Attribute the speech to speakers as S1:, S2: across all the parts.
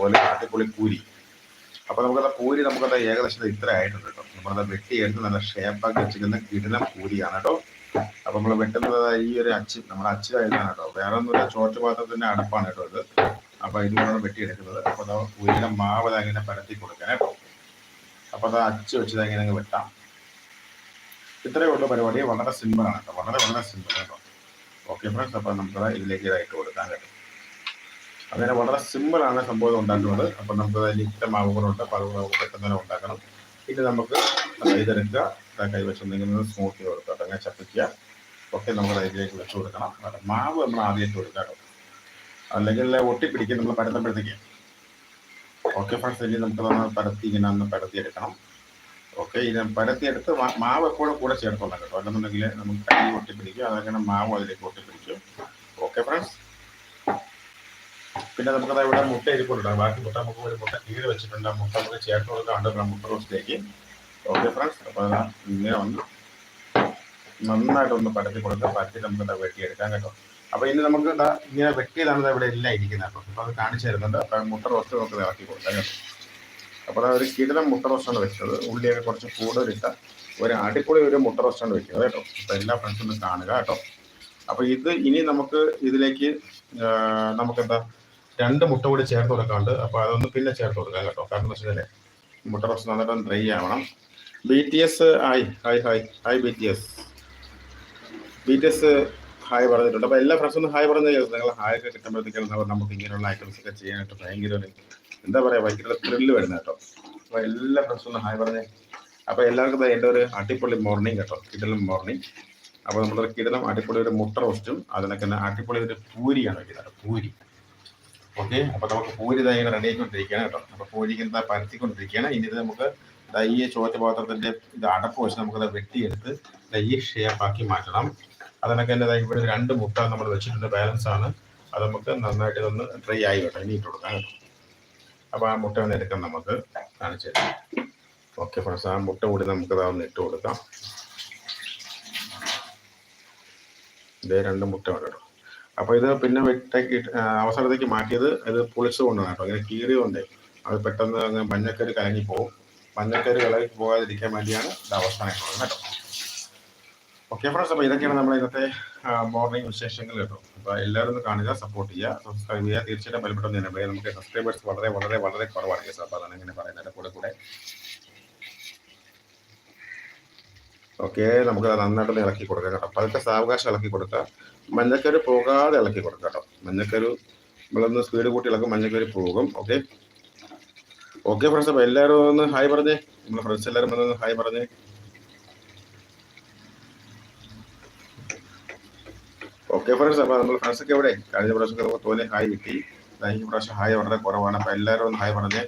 S1: അതുപോലെ കാട്ടിക്കുളി പൂരി. അപ്പോൾ നമുക്കത് പൂരി നമുക്കത് ഏകദേശം ഇത്ര ആയിട്ടുണ്ട് കേട്ടോ. നമ്മളത് വെട്ടിയെടുത്ത് നല്ല ഷേപ്പാക്കി വെച്ചിരിക്കുന്ന കിടിലം പൂരിയാണ് കേട്ടോ. അപ്പൊ നമ്മൾ വെട്ടുന്നത് ഈ ഒരു അച്ച് നമ്മുടെ അച്ച് ആയതാണ് കേട്ടോ. വേറെ ഒന്നുമില്ല ഒരു ചോറ്റുപാത്രത്തിന്റെ അടുപ്പാണ് കേട്ടോ ഇത്. അപ്പൊ ഇതുകൊണ്ടാണ് വെട്ടിയെടുക്കുന്നത്. അപ്പൊ അത് പൂരിയുടെ മാവ് ഇങ്ങനെ പരത്തി കൊടുക്കാൻ അപ്പൊ അത് അച്ച് വെച്ചത് അങ്ങ് വെട്ടാം. ഇത്രയേ ഉള്ളൂ പരിപാടി. വളരെ സിമ്പിൾ ആണ് കേട്ടോ. വളരെ വളരെ സിമ്പിൾ കേട്ടോ. ഓക്കെ ഫ്രണ്ട്സ് അപ്പൊ നമുക്കത് ഇതിലേക്ക് ഇതായിട്ട് കൊടുക്കാൻ കേട്ടോ. അങ്ങനെ വളരെ സിമ്പിൾ ആണ് സംഭവം ഉണ്ടാക്കുന്നത്. അപ്പൊ നമുക്ക് അതിൽ മാവുകളുണ്ട് ഉണ്ട് നമുക്ക് പെട്ടെന്ന് തന്നെ ഉണ്ടാക്കണം. പിന്നെ നമുക്ക് ഇതെടുക്കുക. കൈവശം നിങ്ങൾ സ്മൂത്ത് ചെയ്ത് കൊടുക്കുക. അങ്ങനെ ചപ്പിക്കുക. ഒക്കെ നമ്മൾ അതിലേക്ക് വെച്ച് കൊടുക്കണം. മാവ് നമ്മൾ ആദ്യമായിട്ട് കൊടുക്കാം അല്ലെങ്കിൽ ഒട്ടിപ്പിടിക്കുക നമ്മൾ പരത്തുമ്പോഴത്തേക്ക്. ഓക്കെ ഫ്രണ്ട്സ് ഇനി നമുക്ക് നമ്മൾ പരത്തി ഇങ്ങനെ ഒന്ന് പരത്തി എടുക്കണം ഓക്കെ ഇനി പരത്തിയെടുത്ത് മാവ് എപ്പോഴും കൂടെ ചേർത്തോളാം കേട്ടോ. അല്ലെന്നുണ്ടെങ്കിൽ നമുക്ക് കൈ ഒട്ടിപ്പിടിക്കും അതങ്ങനെ മാവ് അതിലേക്ക് ഒട്ടിപ്പിടിക്കും. ഓക്കെ ഫ്രണ്ട്സ് പിന്നെ നമുക്കത് ഇവിടെ മുട്ട ഇരിപ്പുണ്ട് ബാക്കി മുട്ട നമുക്ക് ഒരു മുട്ട കീഴ് വെച്ചിട്ടുണ്ട്. മുട്ട നമുക്ക് ചേർത്ത് കൊടുക്കാണ്ട് മുട്ട റോസ്റ്റിലേക്ക്. ഓക്കെ ഫ്രണ്ട്സ് അപ്പോൾ ഇങ്ങനെ ഒന്ന് നന്നായിട്ടൊന്ന് പരത്തി കൊടുക്കുക പരത്തി നമുക്ക് വെട്ടിയെടുക്കാം കേട്ടോ. അപ്പോൾ ഇനി നമുക്ക് എന്താ ഇങ്ങനെ വെട്ടിയതാണ് ഇവിടെ എല്ലാം ഇരിക്കുന്നത് കേട്ടോ. അപ്പോൾ അത് കാണിച്ചു തരുന്നുണ്ട്. അപ്പോൾ മുട്ട റോസ്റ്റ് നമുക്ക് ഇറക്കി കൊടുക്കാം കേട്ടോ. അപ്പോൾ ഒരു കിടിലം മുട്ട റോസ്റ്റാണ് വെച്ചത്. ഉള്ളിയൊക്കെ കുറച്ച് കൂടുതലിട്ട ഒരു അടിപൊളി ഒരു മുട്ട റോസ്റ്റാണ് വെക്കുന്നത് കേട്ടോ. അപ്പോൾ എല്ലാ ഫ്രണ്ട്സും കാണുക കേട്ടോ. അപ്പോൾ ഇത് ഇനി നമുക്ക് ഇതിലേക്ക് നമുക്കെന്താ രണ്ട് മുട്ട കൂടി ചേർത്ത് കൊടുക്കാണ്ട് അപ്പോൾ അതൊന്ന് പിന്നെ ചേർത്ത് കൊടുക്കാം കേട്ടോ. കാരണം എന്ന് വെച്ചാൽ മുട്ട റോസ്റ്റ് നന്നായിട്ട് ഡ്രൈ ആവണം. B T S hi hi hi hi B T S B T S hi പറഞ്ഞിട്ടുണ്ട് അപ്പോൾ എല്ലാ ഫ്രണ്ട്സും ഹായ് പറഞ്ഞ നിങ്ങൾ ഹായ് ഒക്കെ കിട്ടുമ്പോഴത്തേക്കാണ് നമുക്ക് ഇങ്ങനെയുള്ള ഐറ്റംസ് ഒക്കെ ചെയ്യാനായിട്ട് ഭയങ്കര ഒരു എന്താ പറയുക ഭയങ്കര ത്രില്ല് വരുന്ന കേട്ടോ. അപ്പോൾ എല്ലാ ഫ്രണ്ട്സും ഹായ് പറഞ്ഞേ അപ്പോൾ എല്ലാവർക്കും എന്റെ ഒരു അടിപൊളി മോർണിംഗ് കേട്ടോ. കിടലം മോർണിംഗ് അപ്പോൾ നമ്മളൊരു കിടലം അടിപൊളി ഒരു മുട്ട റോസ്റ്റും അതിനൊക്കെ അടിപൊളി ഒരു പൂരിയാണ് വെക്കുന്നത് പൂരി. ഓക്കെ. അപ്പൊ നമുക്ക് പൂരി ദൈവം റെഡി ആയിക്കൊണ്ടിരിക്കുകയാണ് കേട്ടോ. അപ്പൊ പൂരിക്ക് എന്താ പരത്തിക്കൊണ്ടിരിക്കുകയാണ്. ഇനി ഇത് നമുക്ക് ഈ ചോറ്റ പാത്രത്തിന്റെ ഇത് അടപ്പ് വെച്ച് നമുക്കത് വെട്ടിയെടുത്ത് ഈ ഷേപ്പ് ആക്കി മാറ്റണം. അതിനൊക്കെ തന്നെ ഇവിടെ രണ്ട് മുട്ട നമ്മൾ വെച്ചിട്ടുണ്ട്. ബാലൻസ് ആണ്. അത് നമുക്ക് നന്നായിട്ട് ഇതൊന്ന് ഡ്രൈ ആയി കേട്ടോ. ഇനി ഇട്ട് കൊടുക്കാം കേട്ടോ. അപ്പൊ ആ മുട്ട ഒന്ന് എടുക്കാം നമുക്ക്. കാണിച്ചു തരാം. ഓക്കെ ഫ്രണ്ട്സ് ആ മുട്ട കൂടി നമുക്ക് അതൊന്ന് ഇട്ട് കൊടുക്കാം. ഇതേ രണ്ട് മുട്ട വേണം കേട്ടോ. അപ്പൊ ഇത് പിന്നെ ആ, അവസരത്തേക്ക് മാറ്റിയത് ഇത് പൊളിച്ചു കൊണ്ടാണ് കേട്ടോ. കീറി കീറിയതുകൊണ്ട് അത് പെട്ടെന്ന് അങ്ങ് മഞ്ഞക്കരി കലങ്ങി പോകും മഞ്ഞക്കരി കലങ്ങി പോകാതിരിക്കാൻ വേണ്ടിയാണ് ഇത് അവസാനം ഇട്ടത് കേട്ടോ. ഓക്കെ ഫ്രണ്ട്സ് അപ്പോൾ ഇതൊക്കെയാണ് നമ്മുടെ ഇന്നത്തെ മോർണിംഗ് വിശേഷങ്ങൾ കേട്ടോ. അപ്പോൾ എല്ലാവരും ഒന്ന് കാണുക സപ്പോർട്ട് ചെയ്യുക സബ്സ്ക്രൈബ് ചെയ്യുക. തീർച്ചയായിട്ടും ബലപ്പെട്ടം തന്നെ നമുക്ക് സബ്സ്ക്രൈബേഴ്സ് വളരെ വളരെ വളരെ കുറവാണ്. കേസ് അപ്പോൾ അതാണ് ഇങ്ങനെ പറയുന്നത് കൂടെ കൂടെ. ഓക്കെ നമുക്ക് നന്നായിട്ട് ഇളക്കി കൊടുക്കാം കേട്ടോ. പതുക്കെ സാവകാശം ഇളക്കി കൊടുക്കുക മഞ്ഞക്കരു പോകാതെ ഇളക്കി കൊടുക്കുക കേട്ടോ. മഞ്ഞക്കരു നമ്മളൊന്ന് സ്പീഡ് കൂട്ടി ഇളക്കും മഞ്ഞക്കരു പോകും. ഓക്കെ? ഓക്കെ ഫ്രണ്ട്സ് അപ്പോൾ എല്ലാവരും ഒന്ന് ഹായ് പറഞ്ഞേ. നമ്മുടെ ഫ്രണ്ട്സ് എല്ലാവരും വന്നൊന്ന് ഹായ് പറഞ്ഞേ. ഓക്കെ ഫ്രണ്ട്സ് അപ്പോൾ നമ്മൾ ഫ്രണ്ട്സൊക്കെ എവിടെ? കഴിഞ്ഞ പ്രാവശ്യം തോന്നിയ തോനെ ഹായ് കിട്ടി. കഴിഞ്ഞ പ്രാവശ്യം ഹായ് വളരെ കുറവാണ്. അപ്പോൾ എല്ലാവരും ഒന്ന് ഹായ് പറഞ്ഞേ.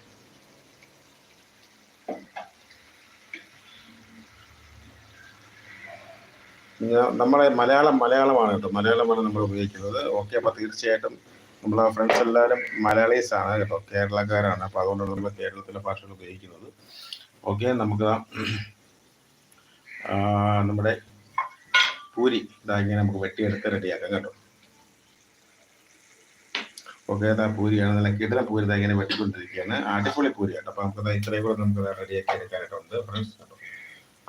S1: നമ്മളെ മലയാളം മലയാളമാണ് കേട്ടോ. മലയാളമാണ് നമ്മൾ ഉപയോഗിക്കുന്നത്. ഓക്കെ അപ്പോൾ തീർച്ചയായിട്ടും നമ്മളെ ഫ്രണ്ട്സ് എല്ലാവരും മലയാളീസ് ആണ് കേട്ടോ. കേരളക്കാരാണ്. അപ്പോൾ അതുകൊണ്ടാണ് നമ്മൾ കേരളത്തിലെ ഭാഷകൾ ഉപയോഗിക്കുന്നത്. ഓക്കെ നമുക്ക് നമ്മുടെ പൂരി ഇതാ ഇങ്ങനെ നമുക്ക് വെട്ടിയെടുത്ത് റെഡിയാക്കാം കേട്ടോ. ഓക്കെ ഇതാ പൂരിയാണ്. നല്ല കിടല പൂരി ഇതാ ഇങ്ങനെ വെട്ടിക്കൊണ്ടിരിക്കുകയാണ്. അടിപൊളി പൂരി കേട്ടോ അപ്പോൾ നമുക്ക് ഇത്രയും കൂടെ നമുക്ക് റെഡിയാക്കി എടുക്കാനായിട്ടുണ്ട് ഫ്രണ്ട്സ് കേട്ടോ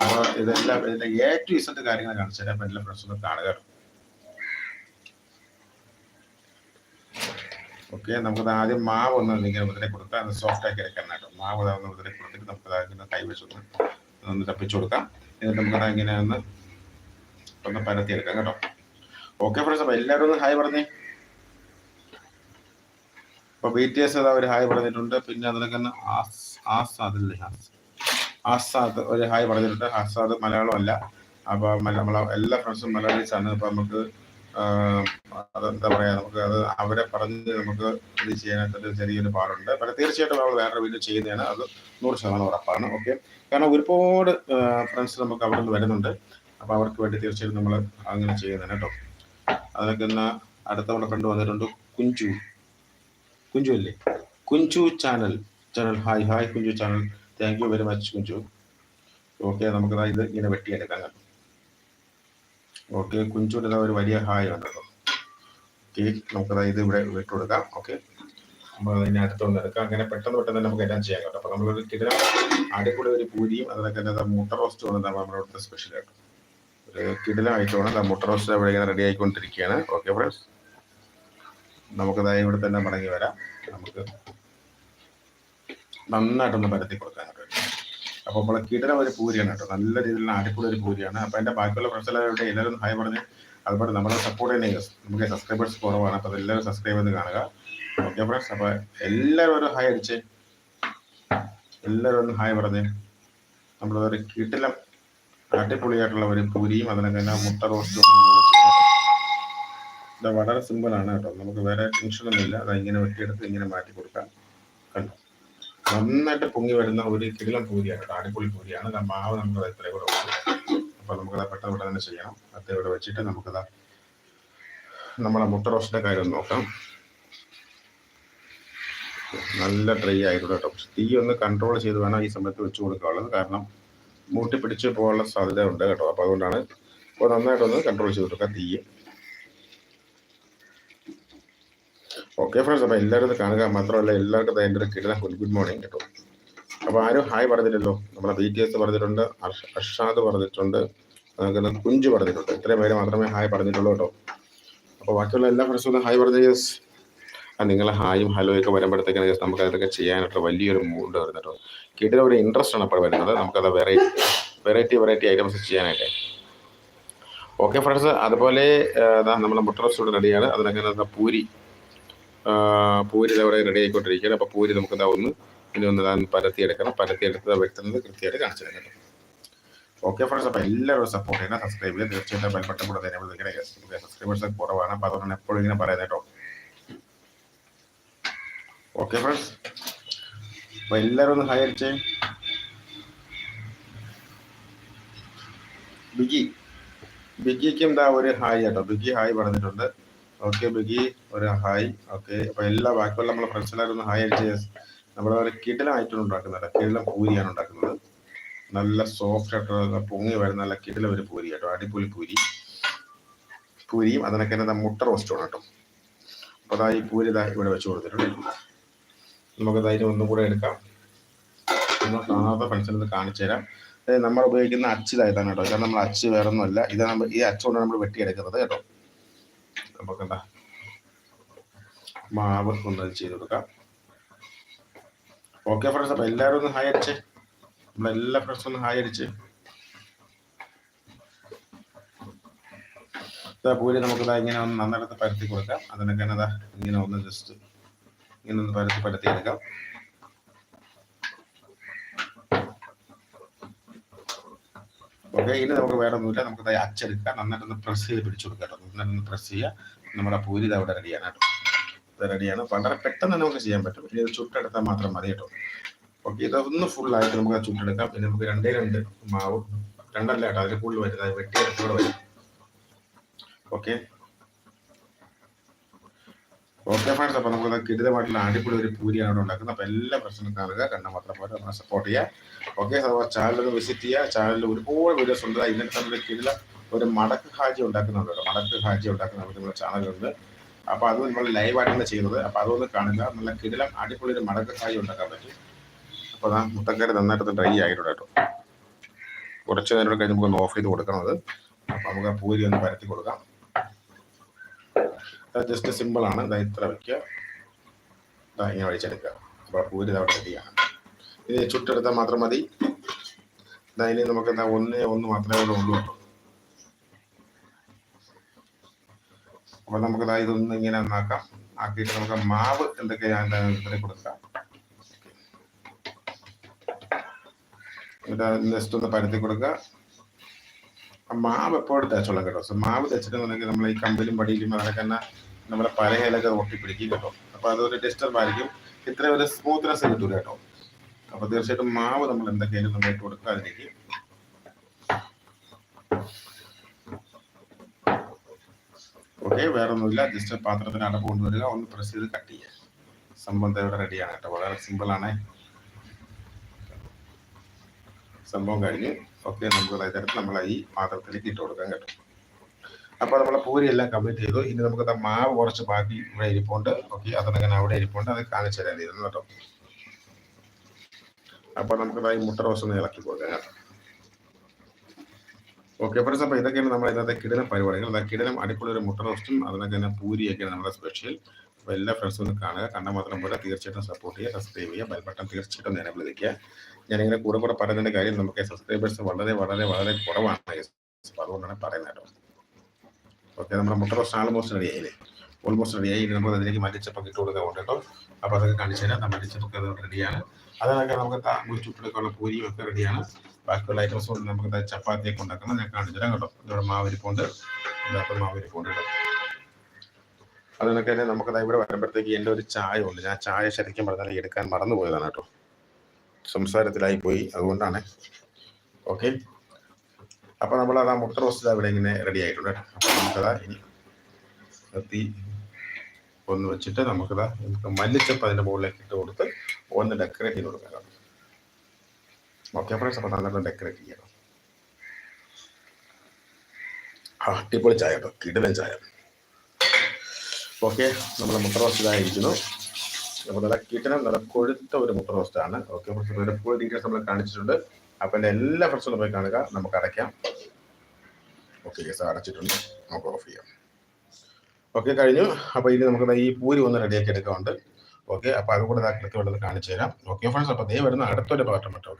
S1: അപ്പോൾ ഇതെല്ലാം ഇതിന്റെ എ ടു ഇസഡ് കാര്യങ്ങൾ കാണിച്ചു തരാം. അപ്പോൾ എല്ലാ കാണുക ഓക്കെ നമുക്കത് ആദ്യം മാവ് ഒന്ന് ഇങ്ങനെ മുതലേ കൊടുക്കാം. അത് സോഫ്റ്റ് ആക്കി എടുക്കാൻ കേട്ടോ. മാവ് ഒന്ന് മുതലേ കൊടുത്തിട്ട് നമുക്ക് അതായത് കൈ വെച്ചൊന്ന് ഒന്ന് തപ്പിച്ചു കൊടുക്കാം. എന്നിട്ട് നമുക്ക് അങ്ങനെ ഒന്ന് ഒന്ന് പരത്തി എടുക്കാം കേട്ടോ. ഓക്കെ ഫ്രണ്ട്സ് അപ്പോൾ എല്ലാവരും ഒന്ന് ഹായ് പറഞ്ഞേ. അപ്പോൾ ബി ടി എസ് ഒരു ഹായ് പറഞ്ഞിട്ടുണ്ട്. പിന്നെ അതിനൊക്കെ ആസ് ആസ് അതില്ലേ ആസ്. ആസാദ് ഒരു ഹായ് പറഞ്ഞിട്ടുണ്ട്. ആസാദ് മലയാളം അല്ല. അപ്പോൾ നമ്മളെ എല്ലാ ഫ്രണ്ട്സും മലയാളീസ് ആണ് അപ്പോൾ നമുക്ക് അതെന്താ പറയാ? നമുക്ക് അത് അവരെ പറഞ്ഞ് നമുക്ക് ഇത് ചെയ്യാനായിട്ട് ഒരു ചെറിയൊരു പാടുണ്ട്. പക്ഷേ തീർച്ചയായിട്ടും നമ്മൾ വേറെ വീഡിയോ ചെയ്യുന്നതാണ്. അത് നൂറ് ശതമാനം ഉറപ്പാണ്. ഓക്കെ കാരണം ഒരുപാട് ഫ്രണ്ട്സ് നമുക്ക് അവിടെ നിന്ന് വരുന്നുണ്ട്. അപ്പോൾ അവർക്ക് വേണ്ടി തീർച്ചയായിട്ടും നമ്മൾ അങ്ങനെ ചെയ്യുന്നതാണ് കേട്ടോ. അതിനൊക്കെ ഇന്ന് അടുത്ത നമ്മുടെ ഫ്രണ്ട് വന്നിട്ടുണ്ട് കുഞ്ചു. കുഞ്ചു അല്ലേ? Kunju channel channel hi hi Kunju channel thank you very much Kunju okay നമുക്ക് ഇത് ഇങ്ങനെ വെട്ടിയെടുക്കാം ഓക്കെ കുഞ്ചുവിന്റെ ഒരു വലിയ ഹായ് കേട്ടോ ഓക്കെ നമുക്കതാ ഇത് ഇവിടെ വിട്ടു കൊടുക്കാം ഓക്കെ നമ്മൾ അതിനെ അടുത്തുകൊണ്ട് എടുക്കാം. അങ്ങനെ പെട്ടെന്ന് പെട്ടെന്ന് തന്നെ നമുക്ക് എല്ലാം ചെയ്യാൻ കേട്ടോ. അപ്പൊ നമ്മളൊരു ഇതിന് അടിപൊളി ഒരു പൂരിയും അതിനൊക്കെ തന്നെ മുട്ട റോസ്റ്റ് ആണ് നമ്മുടെ അവിടുത്തെ സ്പെഷ്യൽ ആയിട്ട്. ഒരു കിടിലമായിട്ടാണ് മുട്ട റോസ്റ്റ് അവിടെ ഇങ്ങനെ റെഡി ആയിക്കൊണ്ടിരിക്കുകയാണ്. ഓക്കെ ഫ്രണ്ട്സ് നമുക്കതായി ഇവിടെ തന്നെ മടങ്ങി വരാം. നമുക്ക് നന്നായിട്ടൊന്ന് പരത്തി കൊടുക്കാനായിട്ട് അപ്പോൾ നമ്മളെ കിടന ഒരു പൂരിയാണ് കേട്ടോ. നല്ല രീതിയിൽ അടിപൊളി ഒരു പൂരിയാണ്. അപ്പോൾ എന്റെ ബാക്കിയുള്ള ഫ്രണ്ട്സ് എല്ലാവരും ഹായ് പറഞ്ഞ് അതുപോലെ നമ്മളെ സപ്പോർട്ട് ചെയ്യുന്ന നമുക്ക് സബ്സ്ക്രൈബേഴ്സ് കുറവാണ്. അപ്പോൾ എല്ലാവരും സബ്സ്ക്രൈബ് ചെയ്ത് കാണുക. ഓക്കെ ഫ്രണ്ട്സ് അപ്പോൾ എല്ലാവരും ഒരു ഹായ് അടിച്ച്. എല്ലാവരും ഒന്ന് ഹായ് പറഞ്ഞ്. നമ്മളൊരു കിട്ടിലം അടിപൊളിയായിട്ടുള്ള ഒരു പൂരിയും അതിനൊക്കെ തന്നെ മുട്ട റോസ്റ്റും ഇത് വളരെ സിമ്പിൾ ആണ് കേട്ടോ. നമുക്ക് വേറെ ടെൻഷനൊന്നുമില്ല അത് ഇങ്ങനെ വെട്ടിയെടുത്ത് ഇങ്ങനെ മാറ്റി കൊടുക്കാം. കണ്ടോ? നന്നായിട്ട് പൊങ്ങി വരുന്ന ഒരു കിടിലം പൂരിയാണ് കേട്ടോ അടിപൊളി പൂരിയാണ് മാവ് നമുക്ക് ഇത്ര കൂടെ അപ്പോൾ നമുക്കത് പെട്ടെന്ന് പെട്ടെന്ന് തന്നെ ചെയ്യണം. അത് ഇവിടെ വെച്ചിട്ട് നമുക്കത് നമ്മളെ മുട്ട റോസ്റ്റിന്റെ കാര്യം നോക്കാം. നല്ല ഡ്രൈ ആയിട്ടുണ്ട് കേട്ടോ. തീ ഒന്ന് കൺട്രോൾ ചെയ്ത് വേണം ഈ സമയത്ത് വെച്ച് കൊടുക്കാനുള്ളത്. കാരണം മൂട്ടി പിടിച്ച് പോകാനുള്ള സാധ്യത ഉണ്ട് കേട്ടോ. അപ്പോൾ അതുകൊണ്ടാണ് അപ്പോൾ നന്നായിട്ടൊന്ന് കൺട്രോൾ ചെയ്ത് കൊടുക്കാം തീ. ഓക്കെ ഫ്രണ്ട്സ് അപ്പോൾ എല്ലാവരും കാണുക. മാത്രമല്ല എല്ലാവർക്കും എന്റെ ഒരു കിടന്ന ഗുഡ് മോർണിംഗ് കേട്ടോ അപ്പോൾ ആരും ഹായ് പറഞ്ഞില്ലല്ലോ. നമ്മളെ ബി ടി എസ് പറഞ്ഞിട്ടുണ്ട് അർഷ- അർഷാദ് പറഞ്ഞിട്ടുണ്ട് അതുപോലെ കുഞ്ചു പറഞ്ഞിട്ടുണ്ട്. ഇത്രയും പേര് മാത്രമേ ഹായ് പറഞ്ഞിട്ടുള്ളൂ കേട്ടോ അപ്പോൾ ബാക്കിയുള്ള എല്ലാ ഫ്രണ്ട്സും ഹായ് പറഞ്ഞു യെസ് ആ നിങ്ങളെ ഹായും ഹലോ ഒക്കെ വരുമ്പോഴത്തേക്കാണ് ജസ്റ്റ് നമുക്ക് അതൊക്കെ ചെയ്യാനായിട്ട് വലിയൊരു മൂഡ് വരുന്നത് കേട്ടോ കിട്ടിയ ഒരു ഇൻട്രസ്റ്റ് ആണ് അപ്പോൾ വരുന്നത്. നമുക്കത് വെറൈറ്റി വെറൈറ്റി വെറൈറ്റി ഐറ്റംസ് ചെയ്യാനായിട്ട്. ഓക്കെ ഫ്രണ്ട്സ് അതുപോലെ നമ്മുടെ മുട്ട റോസ്റ്റ് റെഡിയാണ് അതിനൊക്കെ പൂരി പൂരി അവിടെ റെഡി ആയിക്കൊണ്ടിരിക്കുകയാണ്. അപ്പോൾ പൂരി നമുക്ക് എന്താ ഒന്ന് ഇനി ഒന്ന് ഞാൻ പരത്തിയെടുക്കണം. പരത്തിയെടുത്ത് വെക്കുന്നത് കൃത്യമായിട്ട് കാണിച്ചു തരാം ഓക്കെ ഫ്രണ്ട്സ് അപ്പോൾ എല്ലാവരും സപ്പോർട്ട് ചെയ്യണം സബ്സ്ക്രൈബ് ചെയ്യുക തീർച്ചയായിട്ടും ബെൽബട്ടൺ കൂടെ തന്നെ ഇങ്ങനെ സബ്സ്ക്രൈബേഴ്സ് കുറവാണ്. അപ്പോൾ അതുകൊണ്ടാണ് എപ്പോഴും ഇങ്ങനെ പറയുന്നത് കേട്ടോ. ഓക്കെ ഫ്രണ്ട്സ് അപ്പോൾ എല്ലാവരും ഒന്ന് ഹായ് അടിച്ചേ. ബിഗി ബിഗിക്കും എന്താ ഒരു ഹായ് കേട്ടോ. ബിഗി ഹായ് പറഞ്ഞിട്ടുണ്ട്. ഓക്കെ ബിഗി ഒരു ഹായ് ഓക്കെ അപ്പൊ എല്ലാ ബാക്കിയുള്ള നമ്മളെ ഫ്രണ്ട്സ് ഒന്ന് ഹായ് അടിച്ച് നമ്മുടെ ഒരു കിടിലമായിട്ടാണ് ഉണ്ടാക്കുന്നത് കിടിലം പൂരിയാണ് ഉണ്ടാക്കുന്നത്. നല്ല സോഫ്റ്റ് ആയിട്ട് പൊങ്ങി വരുന്ന നല്ല കിടിലം ഒരു പൂരി കേട്ടോ. അടിപൊളി പൂരി. പൂരിയും അതിനൊക്കെ തന്നെ മുട്ട റോസ്റ്റും കേട്ടോ. അപ്പൊ അതാ ഈ പൂരി ഇതാ ഇവിടെ വെച്ച് കൊടുത്തിട്ടുണ്ട്. നമുക്ക് ധൈര്യം ഒന്നും കൂടെ എടുക്കാം. നമ്മൾ കാണാത്ത ഫ്രണ്ട്സിന് കാണിച്ചു തരാം. നമ്മൾ ഉപയോഗിക്കുന്ന അച്ചിതായതാണ് കേട്ടോ. കാരണം നമ്മൾ അച്ച് വേറെ ഒന്നുമല്ല ഇത് നമ്മൾ ഈ അച്ചുകൊണ്ടാണ് കൊണ്ട് നമ്മൾ വെട്ടിയെടുക്കുന്നത് കേട്ടോ. നമുക്ക് എന്താ മാവ് ഒന്ന് ചെയ്ത് കൊടുക്കാം. ഓക്കെ ഫ്രണ്ട്സ് അപ്പൊ എല്ലാവരും ഒന്ന് ഹായ് അടിച്ച്. നമ്മളെല്ലാ ഫ്രണ്ട്സും ഒന്ന് ഹായ് അടിച്ച്. പൂരി നമുക്ക് ഇങ്ങനെ ഒന്ന് നന്നെടുത്ത് പരത്തി കൊടുക്കാം. അതിനൊക്കെ ഇങ്ങനെ ഒന്ന് ജസ്റ്റ് ഇങ്ങനെ ഒന്ന് പരത്തി പരത്തി എടുക്കാം. ഓക്കെ ഇനി നമുക്ക് വേറെ ഒന്നുമില്ല നമുക്ക് അച്ചെടുക്കുക അച്ചെടുക്കാം നന്നായിട്ടൊന്ന് പ്രസ് ചെയ്ത് പിടിച്ചു കൊടുക്കാം നന്നായിട്ടൊന്ന് പ്രസ് ചെയ്യുക. നമ്മുടെ പൂരി അവിടെ റെഡിയാണ് കേട്ടോ. ഇത് റെഡിയാണ് വളരെ പെട്ടെന്ന് നമുക്ക് ചെയ്യാൻ പറ്റും. ഇനി ഇത് ചുട്ടെടുത്താൽ മാത്രം മതി കേട്ടോ. ഓക്കെ ഇതൊന്ന് ഫുള്ളായിട്ട് നമുക്ക് ചുട്ടെടുക്കാം. പിന്നെ നമുക്ക് രണ്ടേ രണ്ട് മാവ്. രണ്ടല്ല കേട്ടോ. അതിൽ കൂടുതൽ വരുന്നത് വെട്ടിയെടുത്തോടെ വരും. ഓക്കെ ഓക്കെ ഫ്രണ്ട്സ് അപ്പോൾ നമുക്ക് കിടിതമായിട്ടുള്ള അടിപൊളി ഒരു പൂരിയാണ് ഉണ്ടാക്കുന്നത്. അപ്പോൾ എല്ലാ പ്രശ്നവും കാണുക. കണ്ട മാത്രം പോലെ നമ്മളെ സപ്പോർട്ട് ചെയ്യുക. ഓക്കെ അപ്പോൾ ചാനലൊന്ന് വിസിറ്റ് ചെയ്യുക. ചാനലിൽ ഒരുപാട് വീഡിയോസ് ഉണ്ട്. ഇന്നത്തെ നമ്മുടെ കിടില ഒരു മടക്ക് ഹാജി ഉണ്ടാക്കുന്നുണ്ട് കേട്ടോ. മടക്ക് ഹാജി ഉണ്ടാക്കുന്ന നമ്മുടെ ചാനലുണ്ട് അപ്പോൾ അത് നമ്മൾ ലൈവായിട്ടാണ് ചെയ്യുന്നത്. അപ്പോൾ അതൊന്ന് കാണുക. നല്ല കിടിലം അടിപൊളി ഒരു മടക്ക് ഹാജി ഉണ്ടാക്കാൻ പറ്റും. അപ്പോൾ അതാ മുട്ടക്കറി നന്നായിട്ട് ഡ്രൈ ആയിട്ടുണ്ട് കേട്ടോ. കുറച്ച് നേരം കഴിഞ്ഞ് നമുക്ക് ഓഫ് ചെയ്ത് കൊടുക്കണത്. അപ്പോൾ നമുക്ക് ആ പൂരി ഒന്ന് പരത്തി കൊടുക്കാം. ജസ്റ്റ് സിമ്പിൾ ആണ്. ഇതാ ഇത്ര വയ്ക്കുക ഇങ്ങനെ വലിച്ചെടുക്കുക അപ്പോൾ പൂരി അവിടെ റെഡിയാണ് ഇത് ചുട്ടെടുത്താൽ മാത്രം മതി. ഇതാ ഇനി നമുക്ക് എന്താ ഒന്ന് ഒന്ന് മാത്രമേ ഇവിടെ ഉള്ളൂ നമുക്ക് ഇതാ ഇതൊന്ന് ഇങ്ങനെ ഒന്നാക്കാം. ആക്കിയിട്ട് നമുക്ക് മാവ് എന്തൊക്കെയാണ് ഇത്ര കൊടുക്കാം. എന്നിട്ട് ജസ്റ്റ് ഒന്ന് പരത്തി കൊടുക്കുക മാവ് എപ്പോഴും തേച്ചോളാം കേട്ടോ. സോ മാവ് തേച്ചിട്ടുണ്ടെങ്കിൽ നമ്മൾ ഈ കമ്പിലും പടിയിലും അതൊക്കെ തന്നെ നമ്മുടെ പലയിലൊക്കെ ഒട്ടിപ്പിടിക്കും കേട്ടോ. അപ്പൊ അതൊരു ഡിസ്റ്റർബ് ആയിരിക്കും. ഇത്ര ഒരു സ്മൂത്ത്നെസ് കിട്ടൂല കേട്ടോ. അപ്പൊ തീർച്ചയായിട്ടും മാവ് നമ്മൾ എന്തൊക്കെയായാലും നമ്മൾ ഇട്ട് കൊടുക്കുക ഓക്കെ വേറെ ഒന്നുമില്ല ജസ്റ്റ് പാത്രത്തിന് അടപ്പ് കൊണ്ടുവരിക. ഒന്ന് പ്രസ് ചെയ്ത് കട്ട് ചെയ്യുക. ദേ ഇവിടെ റെഡിയാണ് കേട്ടോ. വളരെ സിമ്പിൾ ആണ്. സംഭവം കഴിഞ്ഞ് ഓക്കെ നമുക്ക് ഇതെടുത്ത് നമ്മൾ ഈ പാത്രത്തിലേക്ക് ഇട്ട് കൊടുക്കാൻ കേട്ടോ. അപ്പോൾ നമ്മൾ പൂരി എല്ലാം കംപ്ലീറ്റ് ചെയ്തു. ഇനി നമുക്ക് മാവ് കുറച്ച് ബാക്കി ഇവിടെ ഇരിപ്പുണ്ട്. ഓക്കെ അതങ്ങനെ അവിടെ ഇരിപ്പുണ്ട്. അത് കാണിച്ചു തരാൻ ഇരുന്നു കേട്ടോ. അപ്പോൾ നമുക്ക് ഈ മുട്ട റോസ് ഒന്ന് ഇളക്കി കൊടുക്കാം കേട്ടോ. ഓക്കെ ഫ്രണ്ട്സ് അപ്പോൾ ഇതൊക്കെയാണ് നമ്മൾ ഇന്നത്തെ കിടനം പരിപാടികൾ. കിടനം അടിപൊളി ഒരു മുട്ട റോസ്റ്റും അതിനൊക്കെ തന്നെ പൂരിയൊക്കെയാണ് നമ്മുടെ സ്പെഷ്യൽ അപ്പോൾ എല്ലാ ഫ്രണ്ട്സും ഒന്ന് കാണുക. കണ്ടാൽ മാത്രം പോലെ തീർച്ചയായിട്ടും സപ്പോർട്ട് ചെയ്യുക സബ്സ്ക്രൈബ് ചെയ്യുക ബെൽ ബട്ടൺ തീർച്ചയായിട്ടും നേരെ വിളിക്കുക. ഞാനിങ്ങനെ കൂടെ കൂടെ പറയുന്നതിന്റെ കാര്യം നമുക്ക് സബ്സ്ക്രൈബേഴ്സ് വളരെ വളരെ വളരെ കുറവാണ്. അതുകൊണ്ടാണ് പറയുന്നത് ഓക്കെ നമ്മുടെ മുട്ട റോസ്റ്റ് ആൾമോസ്റ്റ് റെഡി ആയില്ലേ? ഓൾമോസ്റ്റ് റെഡി ആയി. നമുക്ക് അതിലേക്ക് മല്ലിച്ചപ്പൊക്കെ ഇട്ട് കൊടുക്കാൻ കേട്ടോ. അപ്പോൾ അതൊക്കെ കാണിച്ചു തരാം. മല്ലിച്ചപ്പൊക്കെ അത് റെഡിയാണ് അതൊക്കെ നമുക്ക് ചുട്ടെടുക്കാനുള്ള പൂരിയും ഒക്കെ റെഡിയാണ് ബാക്കിയുള്ള ഐറ്റംസ് കൊണ്ട് നമുക്ക് ചപ്പാത്തിയൊക്കെ ഉണ്ടാക്കണം. ഞാൻ കാണിച്ചു തരാം കേട്ടോ. ഇവിടെ മാവരിപ്പുണ്ട് ഇതിനകത്ത് മാവരിപ്പുണ്ട് കേട്ടോ. അതിനൊക്കെ തന്നെ നമുക്ക് ഇവിടെ വരുമ്പോഴത്തേക്ക് എന്റെ ഒരു ചായ ഉണ്ട് ഞാൻ ചായ ശരിക്കും പറഞ്ഞാൽ എടുക്കാൻ മറന്നു പോയതാണ് കേട്ടോ. സംസാരത്തിലായി പോയി അതുകൊണ്ടാണ്. ഓക്കെ. അപ്പോൾ നമ്മൾ ആ മുട്ട റോസ്റ്റ് അവിടെ ഇങ്ങനെ റെഡി ആയിട്ടുണ്ട് അപ്പൊ നമുക്കതാ ഇനി തീ ഒന്ന് വെച്ചിട്ട് നമുക്കതാ നമുക്ക് മല്ലിച്ചപ്പ് അതിന്റെ മുകളിലേക്ക് ഇട്ട് കൊടുത്ത് ഒന്ന് ഡെക്കറേറ്റ് ചെയ്ത് കൊടുക്കാം ഓക്കെ ഫ്രണ്ട്സ് അപ്പോൾ നന്നായിട്ട് ഡെക്കറേറ്റ് ചെയ്യണം അടിപൊളി ചായ കേട്ടോ. കിടിലൻ ചായ. ഓക്കെ നമ്മുടെ മുട്ട റോസ്റ്റ് ഇതായിരിക്കുന്നു. അപ്പോൾ നല്ല കിട്ടണം നല്ല കൊഴുത്ത ഒരു മുട്ട റോസ്റ്റ് ആണ്. ഓക്കെ ഫ്രണ്ട്സ് ഫുൾ ഡീറ്റെയിൽസ് നമ്മൾ കാണിച്ചിട്ടുണ്ട്. അപ്പോൾ എന്റെ എല്ലാ ഫ്രണ്ട്സും പോയി കാണുക. നമുക്ക് അടയ്ക്കാം. ഓക്കെ യെസ് അടച്ചിട്ടുണ്ട്. നമുക്ക് ഓഫ് ചെയ്യാം. ഓക്കെ കഴിഞ്ഞു. അപ്പോൾ ഇനി നമുക്ക് ഈ പൂരി ഒന്ന് റെഡിയാക്കി എടുക്കാറുണ്ട് ഓക്കെ അപ്പോൾ അതുകൂടെ കൃത്യമായിട്ട് കാണിച്ചു തരാം ഓക്കെ ഫ്രണ്ട്സ് അപ്പോൾ ദേ വരുന്ന അടുത്തൊരു പാട്ടം കേട്ടോ.